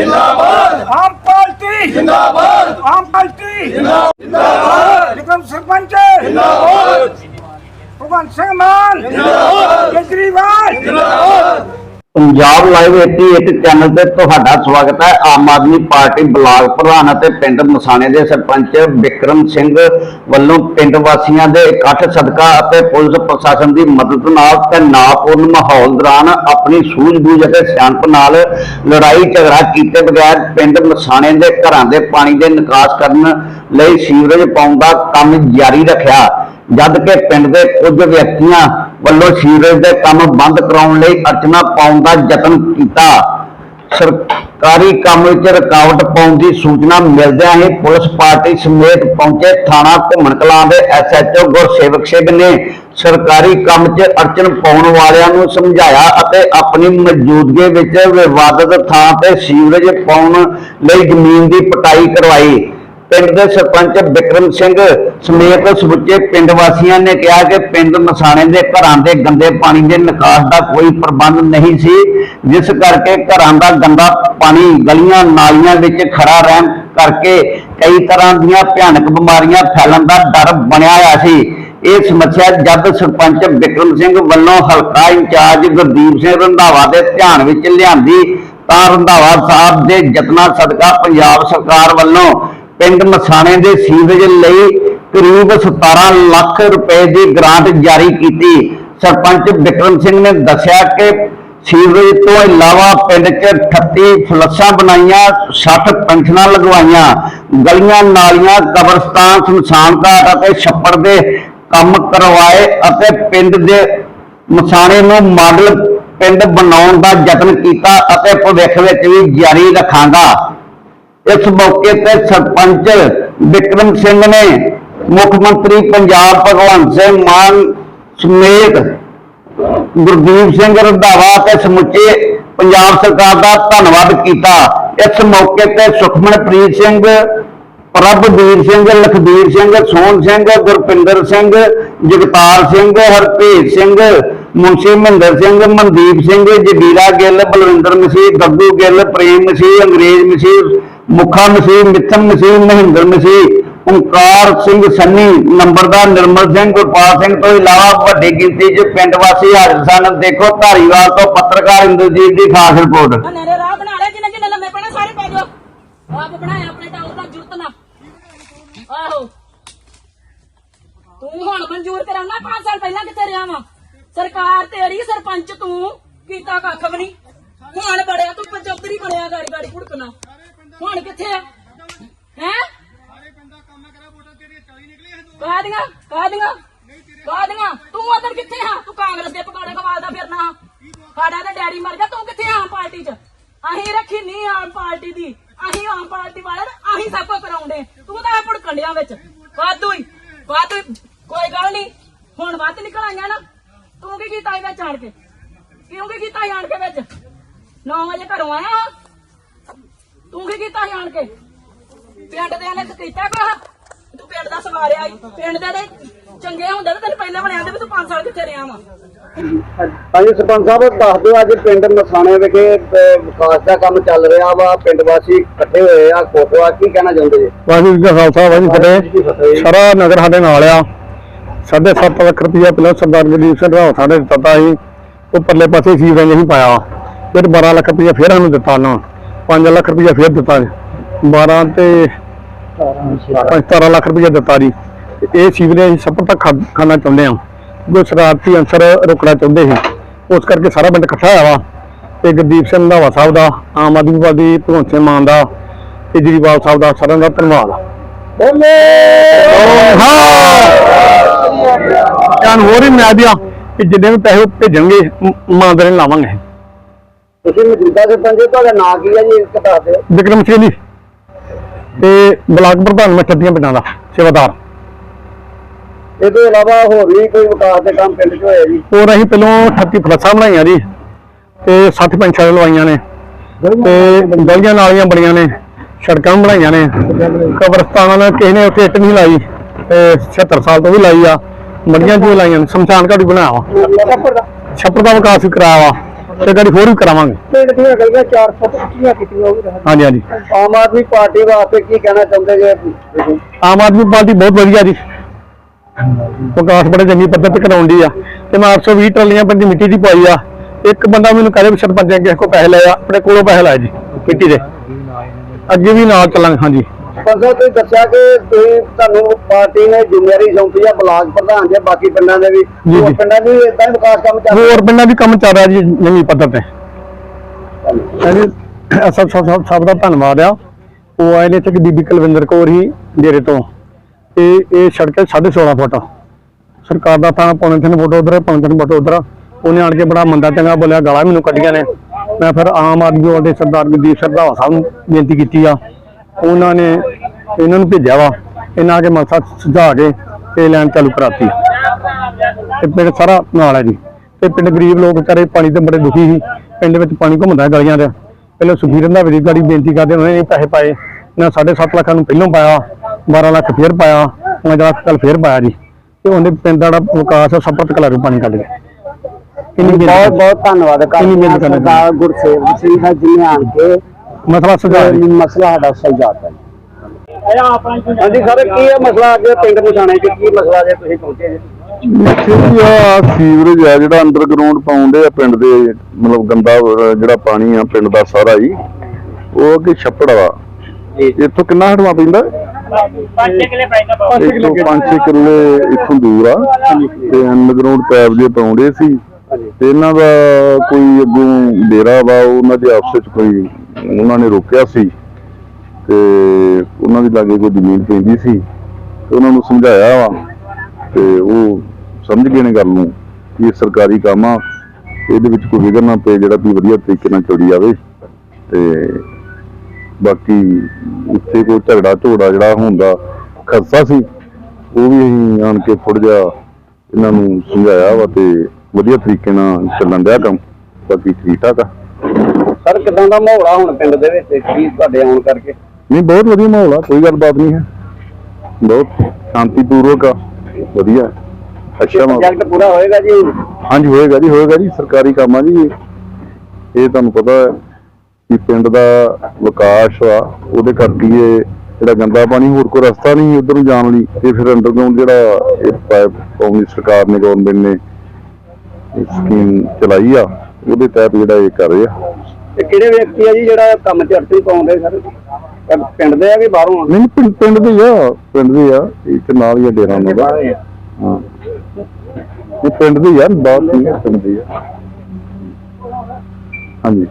ਜਿੰਦਾਬਾਦ। ਆਮ ਪਾਰਟੀ। ਜਿੰਦਾਬਾਦ। ਆਮ ਪਾਰਟੀ। ਜਿੰਦਾਬਾਦ। ਵਿਕਰਮ ਸਰਪੰਚ। ਜਿੰਦਾਬਾਦ। ਭਗਵੰਤ ਸਿੰਘ ਮਾਨ। ਜਿੰਦਾਬਾਦ। ਕੇਜਰੀਵਾਲ। ਜਿੰਦਾਬਾਦ। ਪੰਜਾਬ ਲਾਈਵ 88 ਚੈਨਲ ਤੇ ਤੁਹਾਡਾ ਸਵਾਗਤ ਹੈ। ਆਮ ਆਦਮੀ ਪਾਰਟੀ ਬਲਾਕ ਪ੍ਰਧਾਨ ਅਤੇ ਪਿੰਡ ਮਸਾਣੇ ਦੇ ਸਰਪੰਚ ਵਿਕਰਮ ਸਿੰਘ ਵੱਲੋਂ ਪਿੰਡ ਵਾਸੀਆਂ ਦੇ ਇਕੱਠ ਸਦਕਾ ਅਤੇ ਪੁਲਿਸ ਪ੍ਰਸ਼ਾਸਨ ਦੀ ਮਦਦ ਨਾਲ ਤਣਾਅਪੂਰਨ ਮਾਹੌਲ ਦੌਰਾਨ ਆਪਣੀ ਸੂਝ-ਬੂਝ ਅਤੇ ਸਿਆਣਪ ਨਾਲ ਲੜਾਈ ਝਗੜਾ ਕੀਤੇ ਬਗੈਰ ਪਿੰਡ ਮਸਾਣੇ ਦੇ ਘਰਾਂ ਦੇ ਪਾਣੀ ਦੇ ਨਿਕਾਸ ਕਰਨ ਲਈ ਸੀਵਰੇਜ ਪਾਉਣ ਦਾ ਕੰਮ ਜਾਰੀ ਰੱਖਿਆ। ਜਦ ਕਿ ਪਿੰਡ ਦੇ ਕੁਝ ਵਿਅਕਤੀਆਂ ਵੱਲੋਂ ਸੀਵਰੇਜ ਦੇ ਕੰਮ ਬੰਦ ਕਰਾਉਣ ਲਈ ਅਰਚਨਾ ਪਾਉਣ ਦਾ ਯਤਨ ਕੀਤਾ। ਸਰਕਾਰੀ ਕੰਮ ਵਿੱਚ ਰੁਕਾਵਟ ਪਾਉਣ ਦੀ ਸੂਚਨਾ ਮਿਲਦਿਆਂ ਹੀ ਪੁਲਿਸ ਪਾਰਟੀ ਸਮੇਤ ਪਹੁੰਚੇ ਥਾਣਾ ਘੁੰਮਣ ਕਲਾਂ ਦੇ ਐਸਐਚਓ ਗੁਰਸੇਵਕ ਸਿੰਘ ਨੇ ਸਰਕਾਰੀ ਕੰਮ 'ਚ ਅੜਚਨ ਪਾਉਣ ਵਾਲਿਆਂ ਨੂੰ ਸਮਝਾਇਆ ਅਤੇ ਆਪਣੀ ਮੌਜੂਦਗੀ ਵਿੱਚ ਵਿਵਾਦਤ ਥਾਂ ਤੇ ਸੀਵਰੇਜ ਪਾਉਣ ਲਈ ਜ਼ਮੀਨ ਦੀ ਪਟਾਈ ਕਰਵਾਈ। ਪਿੰਡ ਦੇ ਸਰਪੰਚ ਵਿਕਰਮ ਸਿੰਘ ਸਮੇਤ ਸਮੁੱਚੇ ਪਿੰਡ ਵਾਸੀਆਂ ਨੇ ਕਿਹਾ ਕਿ ਪਿੰਡ ਮਸਾਣੇ ਦੇ ਘਰਾਂ ਦੇ ਗੰਦੇ ਪਾਣੀ ਦੇ ਨਿਕਾਸ ਦਾ ਕੋਈ ਪ੍ਰਬੰਧ ਨਹੀਂ ਸੀ, ਜਿਸ ਕਰਕੇ ਘਰਾਂ ਦਾ ਗੰਦਾ ਪਾਣੀ ਗਲੀਆਂ ਨਾਲੀਆਂ ਵਿੱਚ ਖੜਾ ਰਹਿਣ ਕਰਕੇ ਕਈ ਤਰ੍ਹਾਂ ਦੀਆਂ ਭਿਆਨਕ ਬਿਮਾਰੀਆਂ ਫੈਲਣ ਦਾ ਡਰ ਬਣਿਆ ਹੋਇਆ ਸੀ। ਇਹ ਸਮੱਸਿਆ ਜਦ ਸਰਪੰਚ ਵਿਕਰਮ ਸਿੰਘ ਵੱਲੋਂ ਹਲਕਾ ਇੰਚਾਰਜ ਗੁਰਦੀਪ ਸਿੰਘ ਰੰਧਾਵਾ ਦੇ ਧਿਆਨ ਵਿੱਚ ਲਿਆਂਦੀ, ਤਾਂ ਰੰਧਾਵਾ ਸਾਹਿਬ ਦੇ ਯਤਨਾਂ ਸਦਕਾ ਪੰਜਾਬ ਸਰਕਾਰ ਵੱਲੋਂ ਪਿੰਡ ਮਸਾਣੇ ਦੇ ਸੀਵਰੇਜ ਲਈ ਕਰੀਬ 17 ਲੱਖ ਰੁਪਏ ਦੀ ਗ੍ਰਾਂਟ ਜਾਰੀ ਕੀਤੀ। ਸਰਪੰਚ ਵਿਕਰਮ ਸਿੰਘ ਨੇ ਦੱਸਿਆ ਕਿ ਸੀਵਰੇਜ ਤੋਂ ਇਲਾਵਾ ਪਿੰਡ 'ਚ 38 ਫਲੱਸਾਂ ਬਣਾਈਆਂ 60 ਪੈਨਸ਼ਨਾਂ ਲਗਵਾਈਆਂ, ਗਲੀਆਂ ਨਾਲੀਆਂ, ਕਬਰਸਤਾਨ ਸ਼ਮਸ਼ਾਨ ਘਾਟ ਅਤੇ ਛੱਪੜ ਦੇ ਕੰਮ ਕਰਵਾਏ ਅਤੇ ਪਿੰਡ ਦੇ ਮਸਾਣੇ ਨੂੰ ਮਾਡਲ ਪਿੰਡ ਬਣਾਉਣ ਦਾ ਯਤਨ ਕੀਤਾ ਅਤੇ ਭਵਿੱਖ ਵਿੱਚ ਵੀ ਜਾਰੀ ਰੱਖਾਂਗਾ। ਇਸ ਮੌਕੇ ਤੇ ਸਰਪੰਚ ਵਿਕਰਮ ਸਿੰਘ ਨੇ ਮੁੱਖ ਮੰਤਰੀ ਪੰਜਾਬ ਭਗਵੰਤ ਸਿੰਘ ਮਾਨ ਸਮੇਤ ਗੁਰਦੀਪ ਸਿੰਘ ਰੰਧਾਵਾ ਤੇ ਸਮੁੱਚੇ ਪੰਜਾਬ ਸਰਕਾਰ ਦਾ ਧੰਨਵਾਦ ਕੀਤਾ। ਇਸ ਮੌਕੇ ਤੇ ਸੁਖਮਨਪ੍ਰੀਤ ਸਿੰਘ, ਪ੍ਰਭਵੀਰ ਸਿੰਘ, ਲਖਬੀਰ ਸਿੰਘ, ਸੋਹਣ ਸਿੰਘ, ਗੁਰਪਿੰਦਰ ਸਿੰਘ, ਜਗਤਾਰ ਸਿੰਘ, ਹਰਪ੍ਰੀਤ ਸਿੰਘ ਮੁੰਸੀ ਮਹਿੰਦਰ ਸਿੰਘ, ਮਨਦੀਪ ਸਿੰਘ, ਜਗੀਰਾ ਗਿੱਲ, ਬਲਵਿੰਦਰ ਮਸੀਹ, ਗੱਗੂ ਗਿੱਲ, ਪ੍ਰੇਮ ਮਸੀਹ, ਅੰਗਰੇਜ਼ ਮਸੀਹ ਮੁਖਾ ਮਸੀਹ, ਮਿੱਥਨ ਮਸੀਹ, ਮਹਿੰਦਰ ਮਸੀਹ, ਓਂਕਾਰ ਸਿੰਘ ਸੰਨੀ, ਨੰਬਰਦਾਰ ਨਿਰਮਲ ਸਿੰਘ, ਗੁਰਪਾਲ ਸਿੰਘ ਤੋਂ ਇਲਾਵਾ ਵੱਡੀ ਗਿਣਤੀ 'ਚ ਪਿੰਡ ਵਾਸੀ ਹਾਜ਼ਰ ਸਨ। ਦੇਖੋ ਧਾਰੀਵਾਲ ਤੋਂ ਪੱਤਰਕਾਰ ਇੰਦਰਜੀਤ ਦੀ ਖਾਸ ਰਿਪੋਰਟ। ਨਰੇ ਰਾਹ ਬਣਾ ਲੈ ਜਿੰਨੇ ਜਿੰਨੇ ਲੰਮੇ ਪਣੇ ਸਾਰੇ ਪੈ ਜਾਓ। ਆਪ ਬਣਾਇਆ ਆਪਣੇ ਟਾਉਰ ਦਾ ਜੁਰਤ ਨਾ। ਆਹੋ। ਤੂੰ ਹੁਣ ਮਨਜ਼ੂਰ ਕਰਾਉਣਾ 5 ਸਾਲ ਪਹਿਲਾਂ ਕਿੱਥੇ ਰਿਹਾ ਵਾ? ਸਰਕਾਰ ਤੇਰੀ, ਸਰਪੰਚ ਤੂੰ ਕੀਤਾ ਕੱਖ ਵੀ ਨਹੀਂ। ਹੁਣ ਬੜਿਆ ਤੂੰ ਪੰਚੌਤਰੀ ਬਣਿਆ ਗਾੜੀ ਗਾੜੀ ਭੁੜਕਣਾ। ਹੁਣ ਕਿੱਥੇ ਆ? ਹੈ? ਕਾਦੀਆਂ ਕਾਦੀਆਂ ਕਾਦੀਆਂ ਤੂੰ ਉਧਰ ਕਿੱਥੇ ਆ? ਤੂੰ ਕਾਂਗਰਸ ਦੇ ਪਕੌੜੇ ਖਵਾਲਦਾ ਫਿਰਨਾ। ਸਾਡਾ ਤਾਂ ਡੈਡੀ ਮਰ ਗਿਆ, ਤੂੰ ਕਿੱਥੇ ਆਮ ਪਾਰਟੀ 'ਚ? ਅਸੀਂ ਰੱਖੀ ਨਹੀਂ ਆਮ ਪਾਰਟੀ ਦੀ। ਅਸੀਂ ਆਮ ਪਾਰਟੀ ਵਾਲੇ ਤੇ ਅਸੀਂ ਸਭ ਕੁਝ ਕਰਾਉਂਦੇ। ਤੂੰ ਤਾਂ ਭੁੜਕਣ ਡਿਆ ਵਿੱਚ। ਵਾਧੂ ਹੀ ਵਾਧੂ ਹੀ। ਕੋਈ ਗੱਲ ਨਹੀਂ। ਹੁਣ ਵੱਧ ਨਿਕਲ ਆਈਆਂ ਨਾ। ਤੂੰ ਕੀ ਕੀਤਾ ਇਹ ਵਿੱਚ ਆਣ ਕੇ? ਕਿਉਂ ਕੀ ਕੀਤਾ ਸੀ ਆਣ ਕੇ ਵਿੱਚ? 9 ਵਜੇ ਘਰੋਂ ਆਇਆ ਤੂੰ ਕੀ ਕੀਤਾ ਸੀ ਆਣ ਕੇ? ਪਿੰਡ ਦੇ ਨੇ ਕੀਤਾ ਕੋ ਤੂੰ ਪਿੰਡ ਦਾ ਸਵਾਰਿਆ ਈ। ਪਿੰਡ ਦੇ ਤੇ ਚੰਗੇ ਹੁੰਦੇ ਤੇ ਤੈਨੂੰ ਪਹਿਲਾਂ ਬਣਿਆ ਦੇ ਵੀ ਤੂੰ 5 ਸਾਲ ਕਿੱਥੇ ਰਿਹਾ ਵਾ? ਹਾਂਜੀ ਸਰਪੰਚ ਸਾਹਿਬ ਦੱਸ ਦਿਓ ਅੱਜ ਪਿੰਡ ਮਸਾਣੇ ਵਿਖੇ ਅਹ, ਵਿਕਾਸ ਦਾ ਕੰਮ ਚੱਲ ਰਿਹਾ ਵਾ। ਪਿੰਡ ਵਾਸੀ ਇਕੱਠੇ ਹੋਏ ਆ। ਕੋਟਵਾ ਕੀ ਕਹਿਣਾ ਚਾਹੁੰਦੇ ਜੀ? ਵਾਹਿਗੁਰੂ ਜੀ ਕਾ ਖਾਲਸਾ ਵਾਹਿਗੁਰੂ ਜੀ ਕੀ ਫਤਿਹ। ਸਾਰਾ ਨਗਰ ਸਾਡੇ ਨਾਲ ਆ। ਸਾਢੇ ਸੱਤ ਲੱਖ ਰੁਪਈਆ ਪਹਿਲਾਂ ਸਰਦਾਰ ਗਰੀਬ ਸਿੰਘ ਰਾਓ ਸਾਡੇ ਦਿੱਤਾ ਸੀ। ਉਹ ਪਰਲੇ ਪਾਸੇ ਸੀਵਰੇਜ ਨਹੀਂ ਪਾਇਆ। ਫਿਰ 12 ਲੱਖ ਰੁਪਈਆ ਫਿਰ ਸਾਨੂੰ ਦਿੱਤਾ ਨਾ 5 ਲੱਖ ਰੁਪਈਆ ਫਿਰ ਦਿੱਤਾ 12 ਤੇ 17 ਲੱਖ ਰੁਪਈਆ ਦਿੱਤਾ ਜੀ। ਤੇ ਇਹ ਸੀਵਰੇਜ ਸਭ ਤੱਕ ਖਾਣਾ ਚਾਹੁੰਦੇ ਆ ਕੋਈ ਸ਼ਰਾਰਤੀ ਅੰਸਰ ਰੋਕਣਾ ਚਾਹੁੰਦੇ ਸੀ ਉਸ ਕਰਕੇ ਸਾਰਾ ਪਿੰਡ ਇਕੱਠਾ ਹੋਇਆ ਵਾ। ਤੇ ਗੁਰਦੀਪ ਸਿੰਘ ਰੰਧਾਵਾ ਸਾਹਿਬ ਦਾ ਆਮ ਆਦਮੀ ਪਾਰਟੀ ਭਗਵੰਤ ਸਿੰਘ ਮਾਨ ਦਾ ਕੇਜਰੀਵਾਲ ਸਾਹਿਬ ਦਾ ਸਾਰਿਆਂ ਦਾ ਧੰਨਵਾਦ। ਹਾਂ! ਹੋਰ ਹੀ ਮੈਂ ਦਿਆ ਕਿ ਜਿੰਨੇ ਵੀ ਪੈਸੇ ਭੇਜਣਗੇ ਮ- ਲਾਵਾਂਗੇ। ਤੁਸੀਂ ਮੌਜੂਦਾ ਸਰਪੰਚ ਜੀ, ਤੁਹਾਡਾ ਨਾਂ ਕੀ ਹੈ ਜੀ ਇੱਕ ਦੱਸ ਦਿਓ ਵਿਕਰਮ ਸਿੰਘ ਜੀ। ਤੇ ਬਲਾਕ ਪ੍ਰਧਾਨ ਮੈਂ ਛੱਤੀਆਂ ਪਿੰਡਾਂ ਦਾ ਸੇਵਾਦਾਰ। ਇਹ ਤੋਂ ਇਲਾਵਾ ਹੋਰ ਵੀ ਕੋਈ ਵਿਕਾਸ ਦੇ ਕੰਮ ਪਿੰਡ 'ਚ ਹੋਇਆ ਜੀ? ਹੋਰ ਅਸੀਂ ਪਹਿਲੋਂ 38 ਫਲੱਸਾਂ ਬਣਾਈਆਂ ਜੀ ਤੇ 60 ਪੈਂਚਾਂ ਲਵਾਈਆਂ ਨੇ ਤੇ ਗਲੀਆਂ ਨਾਲੀਆਂ ਬਣੀਆਂ ਨੇ ਸੜਕਾਂ ਬਣਾਈਆਂ ਨੇ। ਕਬਰਸਤਾਨਾਂ ਨਾਲ ਕਿਸੇ ਨੇ ਉੱਥੇ ਇੱਟ ਨਹੀਂ ਲਾਈ ਤੇ 76 ਸਾਲ ਤੋਂ ਵੀ ਲਾਈ ਆ। ਮੜੀਆਂ ਜੀ ਲਾਈਆਂ ਨੇ ਸ਼ਮਸ਼ਾਨ ਘਾਟ ਵੀ ਬਣਾਇਆ ਛੱਪੜ ਦਾ ਵਿਕਾਸ ਵੀ ਕਰਾਇਆ ਵਾ। ਤੇ ਗਾੜੀ ਹੋਰ ਵੀ ਕਰਾਵਾਂਗੇ। ਪਿੰਡ ਦੀਆਂ ਗਲੀਆਂ 4 ਫੁੱਟ ਉੱਚੀਆਂ ਕੀਤੀਆਂ ਉਹ ਵੀ ਹਾਂਜੀ ਹਾਂਜੀ। ਆਮ ਆਦਮੀ ਪਾਰਟੀ ਵਾਸਤੇ ਕੀ ਕਹਿਣਾ ਚਾਹੁੰਦੇ ਜੇ ਆਮ ਆਦਮੀ ਪਾਰਟੀ ਬਹੁਤ ਵਧੀਆ ਜੀ। ਵਿਕਾਸ ਬੜੇ ਚੰਗੀ ਪੱਧਰ ਤੇ ਕਰਾਉਂਦੀ ਆ। ਤੇ ਮੈਂ 820 ਟਰਾਲੀਆਂ ਪਿੰਡ ਦੀ ਮਿੱਟੀ ਦੀ ਪਾਈ ਆ। ਇੱਕ ਬੰਦਾ ਮੈਨੂੰ ਕਹੇ ਵੀ ਸਰਪੰਚ ਅੱਗੇ ਕੋ ਪੈਸੇ ਲਏ ਆ ਆਪਣੇ ਕੋਲੋਂ ਪੈਸੇ ਲਾਏ ਜੀ ਮਿੱਟੀ ਦੇ। ਅੱਗੇ ਵੀ ਨਾਲ ਚੱਲਾਂਗੇ ਹਾਂਜੀ। ਪੰਸਾ ਤੁਸੀਂ ਦੱਸਿਆ ਕਿ ਤੁਸੀਂ ਤੁਹਾਨੂੰ ਪਾਰਟੀ ਨੇ ਜ਼ਿੰਮੇਵਾਰੀ ਸੌਂਪੀ ਆ ਬਲਾਕ ਪ੍ਰਧਾਨ ਦੇ ਬਾਕੀ ਪਿੰਡਾਂ ਦੇ ਵੀ। ਜੀ, ਹੋਰ ਜੀ। ਪਿੰਡਾਂ ਦੇ ਇਦਾਂ ਹੀ ਵਿਕਾਸ ਕੰਮ ਚੱਲ ਹੋਰ ਪਿੰਡਾਂ ਵੀ ਕੰਮ ਚੱਲ ਰਿਹਾ ਜੀ ਜੰਗੀ ਪੱਧਰ ਤੇ। ਹਾਂਜੀ। ਅਸਲ ਸਭ ਸਭ ਦਾ ਧੰਨਵਾਦ ਆ। ਉਹ ਆਏ ਨੇ ਇੱਥੇ ਕਿ ਬੀਬੀ ਕੁਲਵਿੰਦਰ ਕੌਰ ਹੀ ਡੇਰੇ ਤੋਂ। ਤੇ ਇਹ ਸੜਕ ਹੈ 16.5 ਫੁੱਟ। ਸਰਕਾਰ ਦਾ ਥਾਂ ਪੌਣੇ ਤਿੰਨ ਫੁੱਟ ਉਧਰ ਪੌਣੇ ਤਿੰਨ ਫੁੱਟ ਉਧਰ। ਉਹਨੇ ਆਣ ਕੇ ਬੜਾ ਮੰਦਾ ਚੰਗਾ ਬੋਲਿਆ ਗਾਲਾਂ ਮੈਨੂੰ ਕੱਢੀਆਂ ਨੇ। ਮੈਂ ਫਿਰ ਆਮ ਆਦਮੀ ਪਾਰਟੀ ਸਰਦਾਰ ਗੁਰਦੀਪ ਸਿੰਘ ਰੰਧਾਵਾ ਸਾਹਿਬ ਨੂੰ ਬੇਨਤੀ ਕੀਤੀ ਆ। ਉਹਨਾਂ ਨੇ ਇਹਨਾਂ ਨੂੰ ਭੇਜਿਆ ਵਾ। ਇਹਨਾਂ ਆ ਕੇ ਮਸਾ ਸੁਝਾ ਕੇ ਤੇ ਲਾਈਨ ਚਾਲੂ ਕਰਾਤੀ। ਤੇ ਪਿੰਡ ਸਾਰਾ ਨਾਲ ਹੈ ਜੀ। ਤੇ ਪਿੰਡ ਗਰੀਬ ਲੋਕ ਵਿਚਾਰੇ ਪਾਣੀ ਤੇ ਬੜੇ ਦੁਖੀ ਸੀ। ਪਿੰਡ ਵਿੱਚ ਪਾਣੀ ਘੁੰਮਦਾ ਗਲੀਆਂ 'ਚ। ਪਹਿਲਾਂ ਸੁਖੀ ਰੰਧਾਵੇ ਦੀ ਗਾੜੀ ਬੇਨਤੀ ਕਰਦੇ ਉਹਨਾਂ ਨੇ ਪੈਸੇ ਪਾਏ। ਇਹਨਾਂ 7.5 ਲੱਖਾਂ ਨੂੰ ਪਹਿਲੋਂ ਪਾਇਆ। 12 ਲੱਖ ਫੇਰ ਪਾਇਆ। 5 ਲੱਖ ਕੱਲ ਫੇਰ ਪਾਇਆ ਜੀ। ਤੇ ਉਹਦੇ ਪਿੰਡ ਦਾ ਵਿਕਾਸ ਹੈ ਸਭ ਤੋਂ ਕਲਾ ਨੂੰ ਪਾਣੀ ਕੱਢ ਗਿਆ ਬਹੁਤ ਬਹੁਤ ਧੰਨਵਾਦ ਕਰਦੇ ਸਰਦਾਰ ਗੁਰਸੇਵਕ ਸਿੰਘ ਹੈ ਜਿਨੇ ਆਣ ਕੇ ਮਸਲਾ ਸੁਝਾ ਇਹ ਮਸਲਾ ਸਾਡਾ ਸੁਲਝਾਤਾ ਹਾਂਜੀ ਸਰ ਕੀ ਹੈ ਮਸਲਾ ਅੱਜ ਪਿੰਡ ਨਿਸ਼ਾਨੇ ਚ? ਕੀ ਮਸਲਾ ਜੇ ਤੁਸੀਂ ਪਹੁੰਚੇ ਜੀ? ਇੱਥੇ ਵੀ ਆ ਸੀਵਰੇਜ ਆ ਜਿਹੜਾ ਅੰਡਰਗਰਾਉਂਡ ਪਾਉਂਦੇ ਆ ਪਿੰਡ ਦੇ ਮਤਲਬ ਗੰਦਾ ਅਹ, ਜਿਹੜਾ ਪਾਣੀ ਆ ਪਿੰਡ ਦਾ ਸਾਰਾ ਹੀ ਉਹ ਅੱਗੇ ਛੱਪੜ ਵਾ ਇੱਥੋਂ ਕਿੰਨਾ ਹਟਵਾ ਪੈਂਦਾ? 5 ਕਿੱਲੇ ਪੈਂਦਾ 5 ਕਿੱਲੇ ਇੱਥੋਂ ਦੂਰ ਆ ਤੇ ਅੰਡਰਗਰਾਉਂਡ ਪੈਪ ਜੇ ਪਾਉਂਦੇ ਸੀ ਤੇ ਇਹਨਾਂ ਦਾ ਕੋਈ ਅੱਗੋਂ ਡੇਰਾ ਵਾ ਉਹਨਾਂ ਦੇ ਆਪਸ ਵਿੱਚ ਕੋਈ ਉਹਨਾਂ ਨੇ ਰੋਕਿਆ ਸੀ ਤੇ ਉਹਨਾਂ ਦੀ ਲਾਗੇ ਕੋਈ ਜ਼ਮੀਨ ਪੈਂਦੀ ਸੀ ਤੇ ਉਹਨਾਂ ਨੂੰ ਸਮਝਾਇਆ ਵਾ ਤੇ ਉਹ ਸਮਝ ਗਏ ਨੇ ਗੱਲ ਨੂੰ ਕਿ ਇਹ ਸਰਕਾਰੀ ਕੰਮ ਆ, ਇਹਦੇ ਵਿੱਚ ਕੋਈ ਵਿਘਨ ਨਾ ਪਏ, ਜਿਹੜਾ ਵੀ ਵਧੀਆ ਤਰੀਕੇ ਨਾਲ ਚੱਲੀ ਜਾਵੇ ਤੇ ਬਾਕੀ ਉੱਥੇ ਕੋਈ ਝਗੜਾ ਝੋੜਾ ਜਿਹੜਾ ਹੁੰਦਾ, ਖਸਤਾ ਸੀ, ਉਹ ਵੀ ਅਸੀਂ ਆਣ ਕੇ ਥੋੜਾ ਜਿਹਾ ਇਹਨਾਂ ਨੂੰ ਸਮਝਾਇਆ ਵਾ ਤੇ ਵਧੀਆ ਤਰੀਕੇ ਨਾਲ ਚੱਲਣ ਡਿਆ ਕੰਮ, ਬਾਕੀ ਠੀਕ ਠਾਕ ਆ। ਸਰ ਕਿਦਾਂ ਦਾ ਮਾਹੌਲ ਆ ਹੁਣ ਪਿੰਡ ਦੇ ਵਿੱਚ? ਕੀ ਤੁਹਾਡੇ ਆਉਣ ਕਰਕੇ? ਨਹੀਂ ਬਹੁਤ ਵਧੀਆ ਮਾਹੌਲ ਆ ਕੋਈ ਗੱਲਬਾਤ ਨਹੀਂ ਹੈ। ਬਹੁਤ ਸ਼ਾਂਤੀਪੂਰਵਕ ਆ ਵਧੀਆ। ਅੱਛਾ ਪ੍ਰੋਜੈਕਟ ਪੂਰਾ ਹੋਏਗਾ ਜੀ ਹਾਂਜੀ ਹੋਏਗਾ ਜੀ ਹੋਏਗਾ ਜੀ ਸਰਕਾਰੀ ਕੰਮ ਆ ਜੀ। ਇਹ। ਇਹ ਤੁਹਾਨੂੰ ਪਤਾ ਹੈ ਕਿ ਪਿੰਡ ਦਾ ਵਿਕਾਸ ਆ ਉਹਦੇ ਕਰਕੇ ਇਹ ਜਿਹੜਾ ਗੰਦਾ ਪਾਣੀ ਹੋਰ ਕੋਈ ਰਸਤਾ ਨਹੀਂ ਉਧਰ ਨੂੰ ਜਾਣ ਲਈ। ਤੇ ਫਿਰ ਅੰਡਰਗਰਾਉਂਡ ਜਿਹੜਾ ਇਹ ਪਾਈਪ ਪਾਉਣੀ ਸਰਕਾਰ ਨੇ ਗਵਰਨਮੈਂਟ ਨੇ ਇਹ ਸਕੀਮ ਚਲਾਈ ਆ ਉਹਦੇ ਤਹਿਤ ਜਿਹੜਾ ਇਹ ਕਰ ਰਹੇ। ਤੇ ਕਿਹੜੇ ਵਿਅਕਤੀ ਆ ਜੀ ਜਿਹੜਾ ਕੰਮ ਚ ਪਾਉਂਦੇ ਸਰ? ਪਿੰਡ ਦੇ ਆ ਕਿ ਬਾਹਰੋਂ ਆ? ਨਹੀਂ ਪਿੰਡ ਪਿੰਡ ਦੇ ਆ ਪਿੰਡ ਦੇ ਆ ਇੱਕ ਨਾਲ ਹੀ ਆ ਡੇਰਾ ਉਹਨਾਂ ਦਾ। ਹਾਂ। ਇਹ ਪਿੰਡ ਦੇ ਆ ਬਾਤ ਨਹੀਂ ਹੈ, ਪਿੰਡ ਦੇ ਆ। ਹਾਂਜੀ।